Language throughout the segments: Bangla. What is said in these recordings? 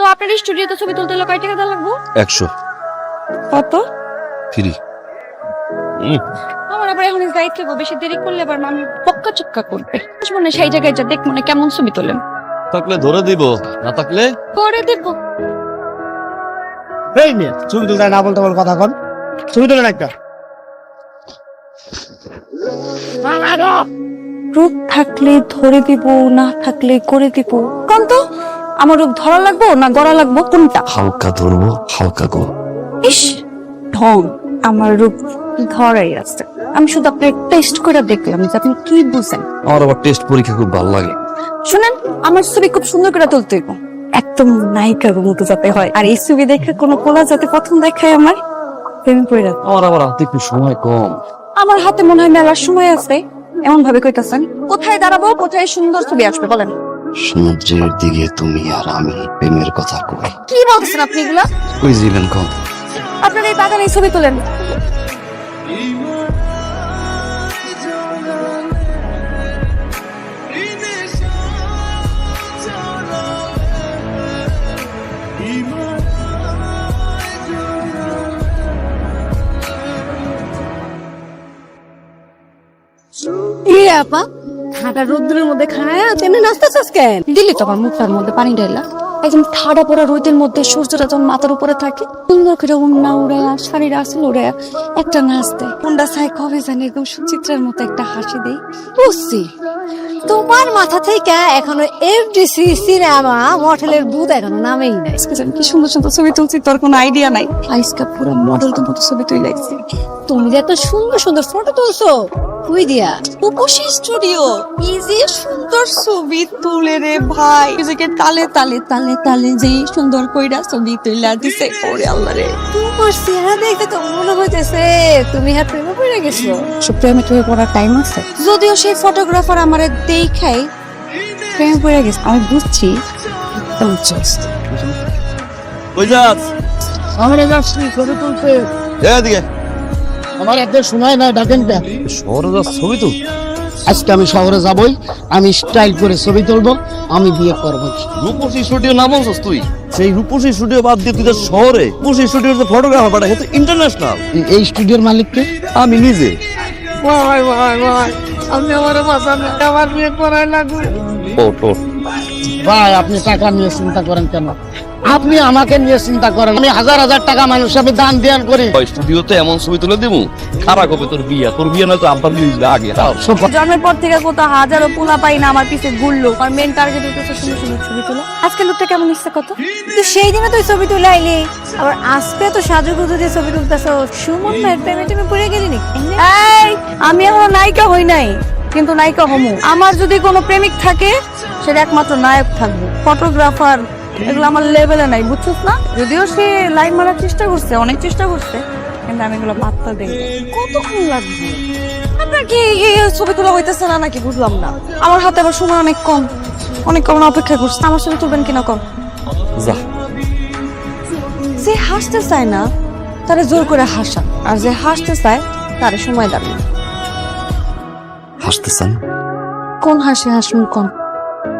তো আপনার স্টুডিওতে ছবি তুলতে হলে কয় টাকা দেওয়া লাগবো? একশো। কত? ফ্রি। আমার আবার এখন দায়িত্ব থাকব বেশি দেরি করলে আবার আমি পক্কা চক্কা করবে। মানে সেই জায়গায় যা দেখ মনে কেমন ছবি তোলেন? থাকলে ধরে দিব না থাকলে? করে দেবো। এই মেয়ে ছবি তুলতে না বলতে বল কথা কন। ছবি তুলেন একটা। রূপ থাকলে ধরে দিব না থাকলে করে দিব। কারণ তো আমার রূপ ধরা লাগবো না গড়া লাগবো? কোনটা? হালকা ধরবো হালকা গো ইস ঢং আমার রূপ ধরাই আছে। আমি শুধু আপনার টেস্ট করে দেখলাম যে আপনি কি বুঝেন। আমার আবার টেস্ট পরীক্ষা খুব ভালো লাগে। শুনেন আমার ছবি খুব সুন্দর করে তুলতে হইব। একদম নায়িকার মতো যাতে হয়। আর এই ছবি দেখে কোনো কোলা যাতে প্রথম দেখায় আমার প্রেমে পড়ে যাবে। আমার আবার হাতে একটু সময় কম। আমার হাতে মনে হয় মেলার সময় আছে। এমন ভাবে কইতাছেন কোথায় দাঁড়াবো কোথায় সুন্দর ছবি আসবে? বলেন। সমুদ্রের দিকে তুমি আর আমি প্রেমের কথা কই। কি বলতেছেন আপনি এগুলা? কই যাবেন কম আপনার এই বাগানে ছবি তোলেন। ইয়ে আপা ঠাটা রোদ্রের মধ্যে খায় তেমনি নাচতেছিস কেন? দিল্লি তো আমার মুখটার মধ্যে পানি ঢাইলা একদম ঠাডা পড়া রোদের মধ্যে সূর্যটা যখন মাথার উপরে থাকে সুন্দর করে উন্না শাড়ির আসল একটা নাচ দেয়। কোনটা চাই কবে জানি একদম সুচিত্রার মতো একটা হাসি দেয়। বুঝছি তোমার মাথা থেকে এখনও এফডিসি সিনেমা মডেলের ভূত এখনও নামেই নাই। কি সুন্দর সুন্দর ছবি তুলছি তোর কোনো আইডিয়া নাই। আইসকা পুরো মডেল তো মতো ছবি তুই লাগছে তুমি যে এত সুন্দর সুন্দর ফটো তুলছো। কুই দিয়া? উপসী স্টুডিও। কি যে সুন্দর ছবি তুলে রে ভাই। নিজেকে তালে তালে তালে তালে যে সুন্দর কইরা ছবি তুইলা দিছে ওরে আল্লাহ রে। তোমার চেহারা দেখে তো মনে হইতেছে তুমি হাত প্রেমে পড়ে গেছো। সব প্রেমে টুয়ে পড়ার টাইম আছে। যদিও সেই ফটোগ্রাফার আমারে দেখাই প্রেমে পড়ে গেছে। আমি বুঝছি একদম। কই যাস? আমার যাচ্ছি ছবি তুলতে। এদিকে। আমার একদম শোনায় না ডাকেন কে? শহরে ছবি তো আজকে আমি শহরে যাবই আমি স্টাইল করে ছবি তুলবো আমি বিয়ে করব। রূপসী স্টুডিও না বলছস তুই? সেই রূপসী স্টুডিও বাদ দিয়ে তুই তো শহরে রূপসী স্টুডিওর যে ফটোগ্রাফার পাঠা তো ইন্টারন্যাশনাল এই স্টুডিওর মালিককে আমি নিজে। ভাই ভাই ভাই আপনি আমার বাসা আমার বিয়ে করাই লাগবে। ওট ওট ভাই আপনি টাকা নিয়ে চিন্তা করেন কেন? আপনি আমাকে নিয়ে চিন্তা করেন। আমি হাজার হাজার টাকা মানুষ আমি দান ধ্যান করি। স্টুডিওতে এমন ছবি তুলে দেবো খারাপ হবে তোর বিয়ে। তোর বিয়ে নয়তো আব্বা দিয়ে দিবে আগে। তাও জন্মের পর থেকে কত হাজারো পোলা পাই না আমার পিছে ঘুরলো আমার মেন টার্গেট হচ্ছে সুন্দর সুন্দর ছবি তোলা। আজকে লোকটা কেমন ইচ্ছে কত? তো সেই দিনে তুই ছবি তুলে আইলি। আবার আজকে তো সাজুগুজু দিয়ে ছবি তুলতেছো। সুমন ভাইয়ের প্রেমে টেমে পড়ে গেলি নাকি? এই আমি এখনও নায়িকা হই নাই কিন্তু নায়িকা হমু। আমার যদি কোনো প্রেমিক থাকে সেটা একমাত্র নায়ক থাকবে। ফটোগ্রাফার এগুলো আমার লেভেলে নাই বুঝছিস না? যদিও সে লাইন মারার চেষ্টা করছে অনেক চেষ্টা করছে কিন্তু আমি এগুলো পাত্তা দেই। কতক্ষণ লাগবে? আপনার কি এই ছবি তোলা হইতেছে না নাকি? বুঝলাম না। আমার হাতে আবার সময় অনেক কম। অনেক কম অপেক্ষা করছে। আমার ছবি তুলবেন কিনা কম? যা। যে হাসতে চায় না তারে জোর করে হাসা। আর যে হাসতে চায় তারে সময় দেন না। হাসতেছেন? কোন হাসি হাসুন কোন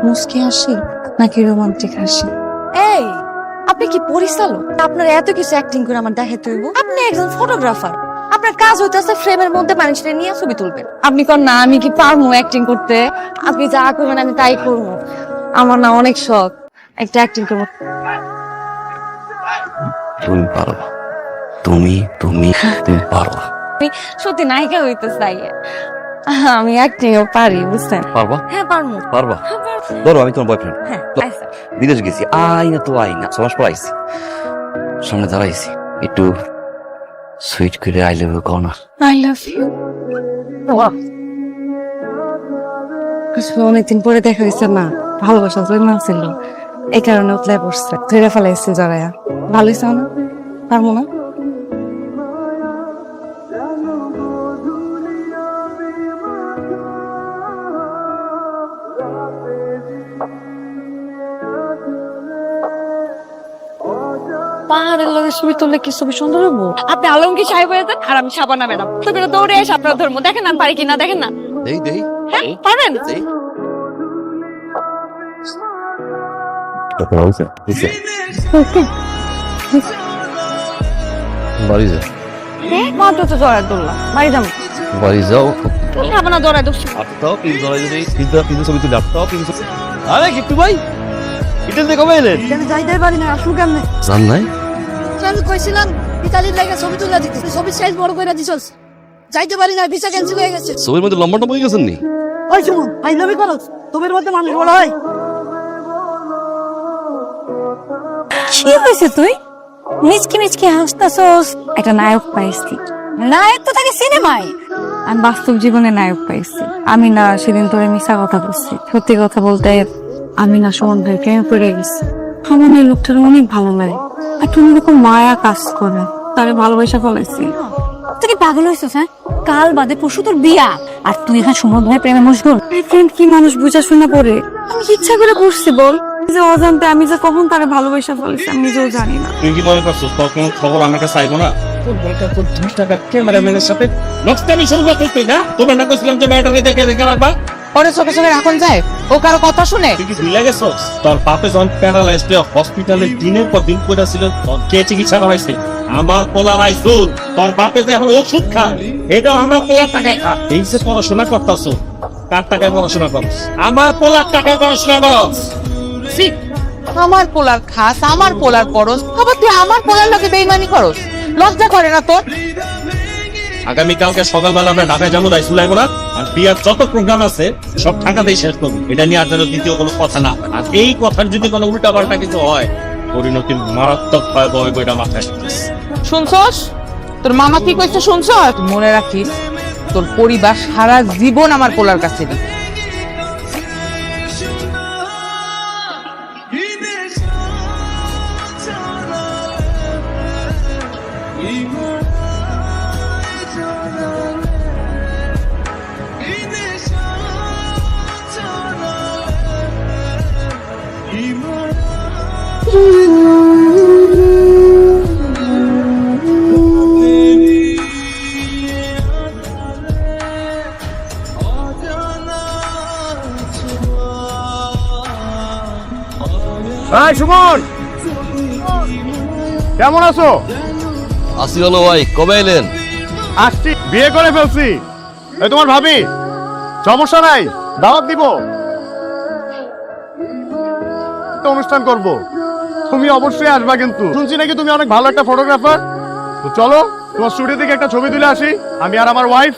মুসকি হাসি নাকি রোমান্টিক হাসি? এই আপনি কি পরিচালক? আপনার এত কিছু অ্যাক্টিং করে আমার দেখাতে হইব। আপনি একজন ফটোগ্রাফার আপনার কাজ হইতেছে ফ্রেমের মধ্যে মানুষের নিয়ে ছবি তুলবেন। আপনি কোন না আমি কি পারব অ্যাক্টিং করতে? আপনি যা করবেন আমি তাই করব। আমার না অনেক শখ। একটা অ্যাক্টিং করব। তুমি পারো তুমি তুমি তুমি পারো আমি সত্যি নায়িকা হইতে চাই। আমি অ্যাক্টিংও পারি বুঝছেন? পারবা? হ্যাঁ পারব। পারবা? হ্যাঁ পারব। ধরো আমি তোমার বয়ফ্রেন্ড হ্যাঁ বিদেশ গেছি। আই না তো আই না ছ মাস পর আইছি। সামনে দাঁড়াইছি। একটু সুইট করে আই লেভ কও না। আই লাভ ইউ অনেকদিন পরে দেখা হয়েছে না ভালোবাসা জন্ম ছিল। এই কারণে উতলাই পড়ছে ধরে ফেলাইছে জড়াইয়া ভালো হয়েছে না? পারব না? পাহাড়ের লগে ছবি তুললে কি ছবি সুন্দর হব? আপনি আলমগীর সাহেব হয়ে যান আর আমি সাবানা ম্যাডাম তো করে দৌড়ে এসে আপনার ধর্ম। দেখেন না আমি পারি কিনা দেখেন না। দেই দেই। হ্যাঁ পারেন। বাড়ি যাও মাত্র তো জড়ায় তুললাম বাড়ি যাব। বাড়ি যাও। তুমি জড়ায় দুঃখ আটটাও তিন জড়াই যদি তিনটা তিনটে ছবি তুলে আটটাও তিন আরে কিট্টু ভাই এটা দিয়ে কবে এলেন? যাইতে পারি না আসুন কেমনে? জান নাই? আমি কইছিলাম ইতালির লাগে ছবি তুলে দিতে। ছবির সাইজ বড় করে দিছস। যাইতে পারি না ভিসা ক্যান্সেল হয়ে গেছে। ছবির মধ্যে লম্বাটা বই গেছেন নি? ওই শুনুন আই লবি করো। তোমার মধ্যে মানুষ বলা হয়। কি হয়েছে তুই? মিচকি মিচকি হাসতাছস। একটা নায়ক পাইছি। নায়ক তো থাকে সিনেমায়। আমি বাস্তব জীবনে নায়ক পাইছি। আমি না সেদিন তোরে মিশা কথা বলছি। সত্যি কথা বলতে আমি না সুমন ভাই প্রেমে পড়ে গেছি। আমার এই লোকটার অনেক ভালো লাগে। এরকম মায়া কাজ করে। তারে ভালোবাসা ফলাইছি। তুই কি পাগল হইছস হ্যাঁ? কাল বাদে পরশু তোর বিয়া। আর তুই এখানে সুমন ভাই প্রেমে মশগুল। ফ্রেন্ড কি মানুষ বুঝা শুনা পড়ে আমি ইচ্ছা করে করছি বল? যে অজান্তে আমি যে কখন তারে ভালোবাসা ফেলেছি আমি নিজেও জানি না। তুই কি মনে করছিস তোর কোনো খবর আমার কাছে আইবো না? তোর বলটা তোর দুই টাকা ক্যামেরাম্যানের সাথে নকস্তামি শুরু করছিস না? তোমরা না কইছিলাম যে মেয়েটাকে দেখে দেখে রাখবা। পরে চোখে চোখে রাখুন যায়। ও কারও কথা শুনে? তুই কি ভুলে গেছস তোর বাপে যখন প্যারালাইজড হসপিটালে দিনের পর দিন পড়ে ছিল তোর কে চিকিৎসা করাইছে? আমার পোলা সুদ তোর বাপে যে এখন ওষুধ খায় এটা আমার পোলার টাকায় খা। এই যে পড়াশোনা করতাছ কার টাকায় পড়াশোনা করস? আমার পোলার টাকায় পড়াশোনা করস। ছি, আমার পোলার খাস আমার পোলার পরস আবার তুই আমার পোলার লোকে বেইমানি করস? লজ্জা করে না তোর? আগামীকালকে সকালবেলা আমরা ঢাকায় যাব তাই শুলাইবো না? আর বিয়ার যত প্রোগ্রাম আছে সব ঢাকাতেই শেষ করব। এটা নিয়ে আর যেন দ্বিতীয় কোনো কথা না। আর এই কথার যদি কোনো উল্টা পাল্টা কিছু হয় পরিণতি মারাত্মক ভয়াবহ এটা মাথায়। শুনছস? তোর মামা কি কইছে শুনছস? মনে রাখিস তোর পরিবার সারা জীবন আমার পোলার কাছে দিই হাই সুমন। কেমন আছো? আসি হলো ভাই কবে এলেন? আসছি বিয়ে করে ফেলছি। এই তোমার ভাবি সমস্যা নাই দাওয়াত দিব। একটা অনুষ্ঠান করব। তুমি অবশ্যই আসবা কিন্তু। শুনছি নাকি তুমি অনেক ভালো একটা ফটোগ্রাফার তো চলো তোমার স্টুডিও থেকে একটা ছবি তুলে আসি। আমি আর আমার ওয়াইফ